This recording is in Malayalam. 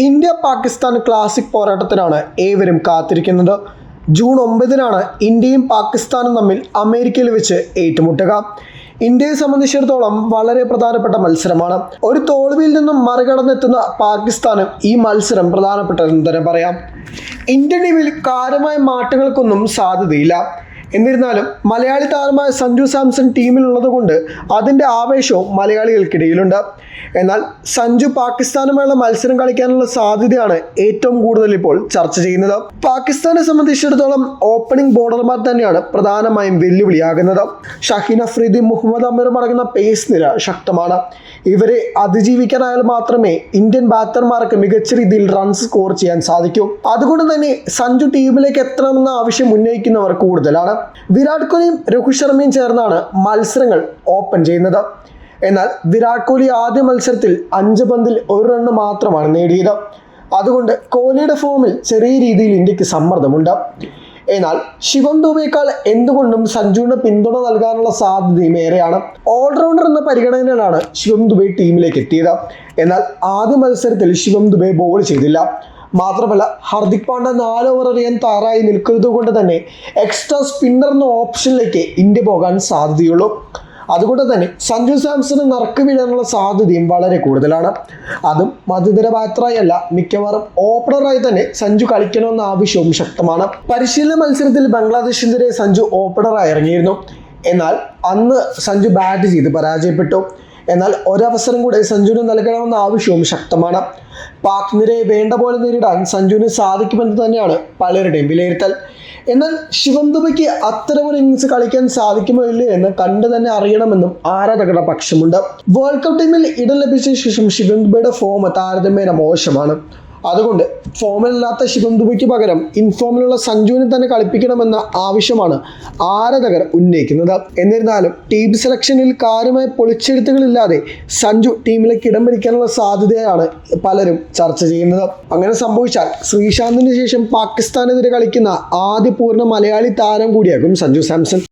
ഇന്ത്യ പാകിസ്ഥാൻ ക്ലാസിക് പോരാട്ടത്തിനാണ് ഏവരും കാത്തിരിക്കുന്നത്. ജൂൺ ഒമ്പതിനാണ് ഇന്ത്യയും പാകിസ്ഥാനും തമ്മിൽ അമേരിക്കയിൽ വെച്ച് ഏറ്റുമുട്ടുക. ഇന്ത്യയെ സംബന്ധിച്ചിടത്തോളം വളരെ പ്രധാനപ്പെട്ട മത്സരമാണ്. ഒരു തോൽവിയിൽ നിന്നും മറികടന്നെത്തുന്ന പാകിസ്ഥാനും ഈ മത്സരം പ്രധാനപ്പെട്ടതെന്ന് തന്നെ പറയാം. ഇന്ത്യൻ ടീമിൽ കാര്യമായ മാറ്റങ്ങൾക്കൊന്നും സാധ്യതയില്ല. എന്നിരുന്നാലും മലയാളി താരമായ സഞ്ജു സാംസൺ ടീമിലുള്ളത് കൊണ്ട് അതിന്റെ ആവേശവും മലയാളികൾക്കിടയിലുണ്ട്. എന്നാൽ സഞ്ജു പാകിസ്ഥാനുമായുള്ള മത്സരം കളിക്കാനുള്ള സാധ്യതയാണ് ഏറ്റവും കൂടുതൽ ഇപ്പോൾ ചർച്ച ചെയ്യുന്നത്. പാകിസ്ഥാനെ സംബന്ധിച്ചിടത്തോളം ഓപ്പണിംഗ് ബോർഡർമാർ തന്നെയാണ് പ്രധാനമായും വെല്ലുവിളിയാകുന്നത്. ഷഹീൻ അഫ്രീദി മുഹമ്മദ് അമീറും അടങ്ങുന്ന പേസ് നിര ശക്തമാണ്. ഇവരെ അതിജീവിക്കാനായാൽ മാത്രമേ ഇന്ത്യൻ ബാറ്റർമാർക്ക് മികച്ച രീതിയിൽ റൺസ് സ്കോർ ചെയ്യാൻ സാധിക്കൂ. അതുകൊണ്ട് തന്നെ സഞ്ജു ടീമിലേക്ക് എത്തണമെന്ന ആവശ്യം ഉന്നയിക്കുന്നവർ കൂടുതലാണ്. വിരാട് കോഹ്ലിയും രോഹിത് ശർമ്മയും ചേർന്നാണ് മത്സരങ്ങൾ ഓപ്പൺ ചെയ്യുന്നത്. എന്നാൽ വിരാട് കോഹ്ലി ആദ്യ മത്സരത്തിൽ അഞ്ച് പന്തിൽ ഒരു റണ്ണ് മാത്രമാണ് നേടിയത്. അതുകൊണ്ട് കോഹ്ലിയുടെ ഫോമിൽ ചെറിയ രീതിയിൽ ഇന്ത്യയ്ക്ക് സമ്മർദ്ദമുണ്ട്. എന്നാൽ ശിവം ദുബേക്കാൾ എന്തുകൊണ്ടും സഞ്ജുവിന് പിന്തുണ നൽകാനുള്ള സാധ്യതയും ഏറെയാണ്. ഓൾറൗണ്ടർ എന്ന പരിഗണനയിലാണ് ശിവം ദുബൈ ടീമിലേക്ക് എത്തിയത്. എന്നാൽ ആദ്യ മത്സരത്തിൽ ശിവം ദുബൈ ബോൾ ചെയ്തില്ല. മാത്രമല്ല ഹർദിക് പാണ്ഡ നാല് ഓവർ എറിയാൻ താറായി നിൽക്കുന്നത് കൊണ്ട് തന്നെ എക്സ്ട്രാ സ്പിന്നർ എന്ന ഓപ്ഷനിലേക്ക് ഇന്ത്യ പോകാൻ സാധ്യതയുള്ളൂ. അതുകൊണ്ട് തന്നെ സഞ്ജു സാംസണ് നറുക്ക് വീഴാനുള്ള സാധ്യതയും വളരെ കൂടുതലാണ്. അതും മധ്യതര ബാറ്ററായല്ല മിക്കവാറും ഓപ്പണറായി തന്നെ സഞ്ജു കളിക്കണമെന്ന ആവശ്യവും ശക്തമാണ്. പരിശീലന മത്സരത്തിൽ ബംഗ്ലാദേശിനെതിരെ സഞ്ജു ഓപ്പണറായി ഇറങ്ങിയിരുന്നു. എന്നാൽ അന്ന് സഞ്ജു ബാറ്റ് ചെയ്ത് പരാജയപ്പെട്ടു. എന്നാൽ ഒരവസരം കൂടെ സഞ്ജുവിന് നൽകണമെന്ന ആവശ്യവും ശക്തമാണ്. പാക് നിരയെ വേണ്ട പോലെ നേരിടാൻ സഞ്ജുവിന് സാധിക്കുമെന്ന് തന്നെയാണ് പലരുടെയും വിലയിരുത്തൽ. എന്നാൽ ശിവം ദുബയ്ക്ക് അത്തരമൊരു ഇന്നിങ്സ് കളിക്കാൻ സാധിക്കുമോ ഇല്ലേ എന്ന് കണ്ടു തന്നെ അറിയണമെന്നും ആരാധകരുടെ പക്ഷമുണ്ട്. വേൾഡ് കപ്പ് ടീമിൽ ഇടം ലഭിച്ച ശേഷം ശിവം ദുബയുടെ ഫോം താരതമ്യേന മോശമാണ്. അതുകൊണ്ട് ഫോമിലല്ലാത്ത ശിവം ദുബയ്ക്ക് പകരം ഇൻഫോമിലുള്ള സഞ്ജുവിനെ തന്നെ കളിപ്പിക്കണമെന്ന ആവശ്യമാണ് ആരാധകർ ഉന്നയിക്കുന്നത്. എന്നിരുന്നാലും ടീം സെലക്ഷനിൽ കാര്യമായ പൊളിച്ചെഴുത്തുകളില്ലാതെ സഞ്ജു ടീമിലേക്ക് ഇടം പിടിക്കാനുള്ള സാധ്യതയാണ് പലരും ചർച്ച ചെയ്യുന്നത്. അങ്ങനെ സംഭവിച്ചാൽ ശ്രീശാന്തിന് ശേഷം പാകിസ്ഥാനെതിരെ കളിക്കുന്ന ആദ്യ പൂർണ മലയാളി താരം കൂടിയാകും സഞ്ജു സാംസൺ.